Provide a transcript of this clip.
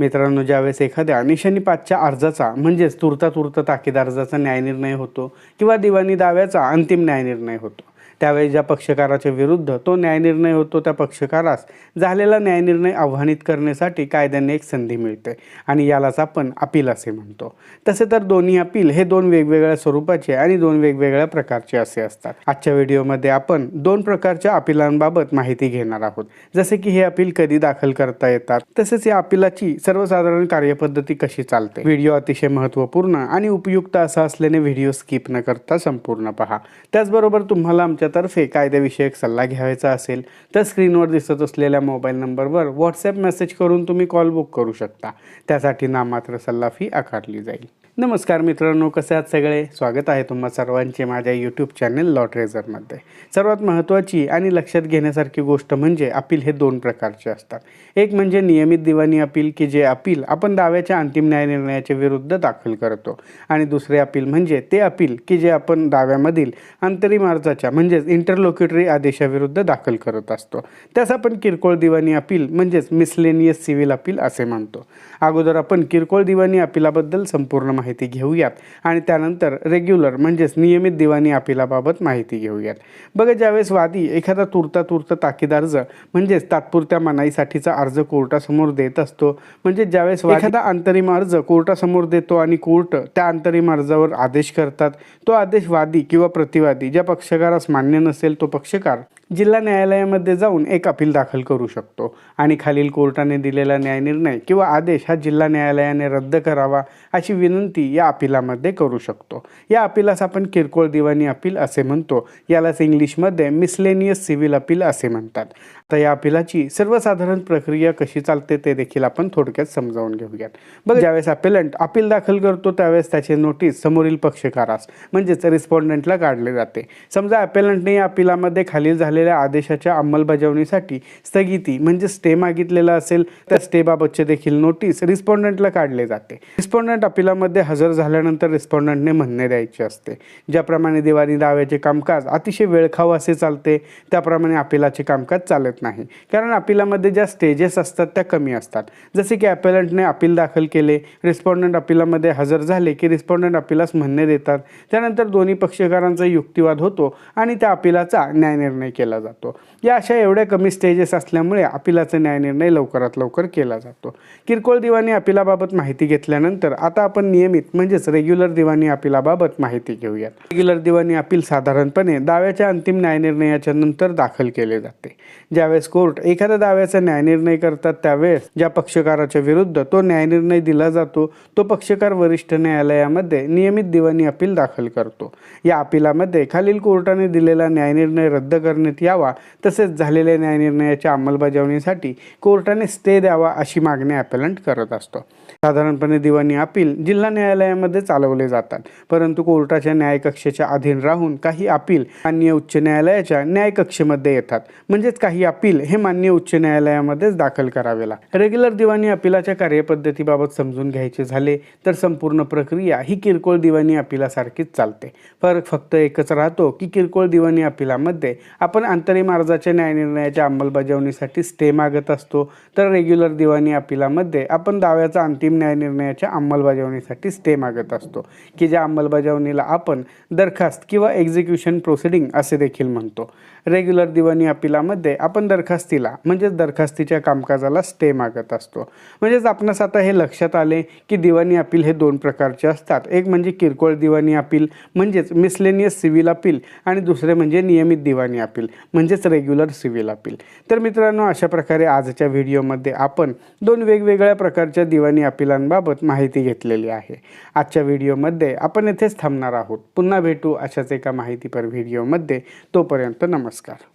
मित्रांनो ज्यावेळेस एखाद्या निशाणी पाचच्या अर्जाचा म्हणजेच तुर्ता तुर्त ताकीद अर्जाचा न्यायनिर्णय होतो किंवा दिवाणी दाव्याचा अंतिम न्यायनिर्णय होतो. त्यावेळी ज्या पक्षकाराच्या विरुद्ध तो न्यायनिर्णय होतो त्या पक्षकारास झालेला न्यायनिर्णय आव्हानित करण्यासाठी कायद्याने एक संधी मिळते. आणि यालाच आपण अपील असे म्हणतो. तसे तर दोन्ही अपील हे दोन वेगवेगळ्या स्वरूपाचे आणि दोन वेगवेगळ्या प्रकारचे असे असतात. आजच्या व्हिडिओमध्ये आपण दोन प्रकारच्या अपिलांबाबत माहिती घेणार आहोत. जसे की हे अपील कधी दाखल करता येतात तसेच या अपिलाची सर्वसाधारण कार्यपद्धती कशी चालते. व्हिडिओ अतिशय महत्त्वपूर्ण आणि उपयुक्त असा असल्याने व्हिडिओ स्किप न करता संपूर्ण पहा. त्याचबरोबर तुम्हाला आमच्या आमच्यातर्फे कायद्याविषयक सल्ला घ्यायचा असेल तर स्क्रीनवर दिसत असलेल्या मोबाईल नंबरवर व्हॉट्सॲप मेसेज करून तुम्ही कॉल बुक करू शकता. त्यासाठी नामात्र सल्ला फी आकारली जाईल. नमस्कार मित्रांनो कसे आहात सगळे? स्वागत आहे तुम्हा सर्वांचे माझ्या यूट्यूब चॅनल लॉ ट्रेझरमध्ये सर्वात महत्त्वाची आणि लक्षात घेण्यासारखी गोष्ट म्हणजे अपील हे दोन प्रकारचे असतात. एक म्हणजे नियमित दिवाणी अपील की जे अपील आपण दाव्याच्या अंतिम न्यायनिर्णयाच्या विरुद्ध दाखल करतो. आणि दुसरे अपील म्हणजे ते अपील की जे आपण दाव्यामधील अंतरिम अर्जाच्या म्हणजेच इंटरलोक्युटरी आदेशाविरुद्ध दाखल करत असतो. त्यास आपण किरकोळ दिवाणी अपील म्हणजेच मिसलेनियस सिव्हिल अपील असे म्हणतो. अगोदर आपण किरकोळ दिवाणी अपीलाबद्दल संपूर्ण माहिती घेऊयात. आणि त्यानंतर रेग्युलर म्हणजेच नियमित दिवाणी अपिलाबाबत माहिती घेऊयात. बघा ज्यावेळेस वादी एखादा तुरता तुर्त ताकीद अर्ज म्हणजेच तात्पुरत्या मनाईसाठीचा अर्ज कोर्टासमोर देत असतो म्हणजे ज्यावेळेस एखादा अंतरिम अर्ज कोर्टासमोर देतो आणि कोर्ट त्या अंतरिम अर्जावर आदेश करतात तो आदेश वादी किंवा प्रतिवादी ज्या पक्षकारास मान्य नसेल तो पक्षकार जिल्हा न्यायालयामध्ये जाऊन एक अपील दाखल करू शकतो. आणि खालील कोर्टाने दिलेला न्यायनिर्णय किंवा आदेश हा जिल्हा न्यायालयाने रद्द करावा अशी विनंती या अपिलामध्ये करू शकतो. या अपिलास आपण किरकोळ दिवाणी अपील असे म्हणतो. यालाच इंग्लिशमध्ये मिसलेनियस सिव्हिल अपील असे म्हणतात. तर या अपिलाची सर्वसाधारण प्रक्रिया कशी चालते ते देखील आपण थोडक्यात समजावून घेऊयात. बघ ज्यावेळेस अपिलंट अपील दाखल करतो त्यावेळेस त्याचे नोटीस समोरील पक्षकारास म्हणजेच रिस्पॉन्डंटला काढले जाते. समजा अपेलंटने या अपिलामध्ये खालील झालेल्या आदेशाच्या अंमलबजावणीसाठी स्थगिती म्हणजे स्टे मागितलेला असेल त्या स्टेबाबतचे देखील नोटीस रिस्पॉन्डंटला काढले जाते. रिस्पॉन्डंट अपिलामध्ये हजर झाल्यानंतर रिस्पॉन्डंटने म्हणणे द्यायचे असते. ज्याप्रमाणे दिवाणी दाव्याचे कामकाज अतिशय वेळखाव असे चालते त्याप्रमाणे अपिलाचे कामकाज चालत नाही. कारण अपिलामध्ये ज्या स्टेजेस असतात त्या कमी असतात. जसे की अपेलंटने अपील दाखल केले रिस्पॉन्डंट अपिलामध्ये हजर झाले की रिस्पॉन्डंट अपिलास म्हणणे देतात. त्यानंतर दोन्ही पक्षकारांचा युक्तिवाद होतो आणि त्या अपिलाचा न्यायनिर्णय केला जातो. या अशा एवढ्या कमी स्टेजेस असल्यामुळे अपिलाचा न्यायनिर्णय लवकरात लवकर केला जातो. किरकोळ दिवाणी अपिलाबाबत माहिती घेतल्यानंतर आता आपण नियमित म्हणजेच रेग्युलर दिवाणी अपिलाबाबत माहिती घेऊयात. रेग्युलर दिवाणी अपील साधारणपणे दाव्याच्या अंतिम न्यायनिर्णयाच्या नंतर दाखल केले जाते. ज्यावेळेस कोर्ट एखाद्या दाव्याचा न्यायनिर्णय करतात त्यावेळेस ज्या पक्षकाराच्या विरुद्ध तो न्यायनिर्णय दिला जातो तो पक्षकार वरिष्ठ न्यायालयामध्ये नियमित दिवाणी अपील दाखल करतो. या अपिलामध्ये खालील कोर्टाने दिलेला न्यायनिर्णय रद्द करण्यात यावा तसेच झालेल्या न्यायनिर्णयाच्या अंमलबजावणीसाठी कोर्टाने स्टे द्यावा अशी मागणी अपेलंट करत असतो. साधारणपणे दिवाणी अपील जिल्हा न्यायालयामध्ये चालवले जातात परंतु कोर्टाच्या न्यायकक्षेच्या अधीन राहून काही अपील मान्य उच्च न्यायालयाच्या न्यायकक्षेमध्ये येतात. म्हणजेच काही अपील हे मान्य उच्च न्यायालयामध्येच दाखल करावे लागतात. रेग्युलर दिवाणी अपिलाच्या कार्यपद्धतीबाबत समजून घ्यायचे झाले तर संपूर्ण प्रक्रिया ही किरकोळ दिवाणी अपिलासारखीच चालते. फरक फक्त एकच राहतो की किरकोळ दिवाणी अपिलामध्ये आपण अंतरिम अर्जाच्या न्यायनिर्णयाच्या अंमलबजावणीसाठी स्टे मागत असतो. तर रेग्युलर दिवाणी अपिलामध्ये आपण दाव्याचा अंतिम न्यायनिर्णयाच्या अंमलबजावणीसाठी स्टे मागत असतो. की ज्या अंमलबजावणीला आपण दरखास्त किंवा एक्झिक्युशन प्रोसिडिंग असे देखील म्हणतो. रेग्युलर दिवाणी अपिलामध्ये आपण दरखास्तीला म्हणजेच दरखास्तीच्या कामकाजाला स्टे मागत असतो. म्हणजेच आपणास आता हे लक्षात आले की दिवाणी अपील हे दोन प्रकारचे असतात. एक म्हणजे किरकोळ दिवाणी अपील म्हणजेच मिसलेनियस सिव्हिल अपील आणि दुसरे म्हणजे नियमित दिवाणी अपील. म्हणजेच रेग्युलर सिव्हिल अपील तर मित्रांनो अशा प्रकारे आजच्या व्हिडिओमध्ये आपण दोन वेगवेगळ्या प्रकारच्या दिवाणी अपिलांबाबत माहिती घेतलेली आहे. आजच्या व्हिडिओमध्ये आपण येथेच थांबणार आहोत. पुन्हा भेटू अशाच एका माहितीपर व्हिडिओमध्ये तोपर्यंत नमस्कार.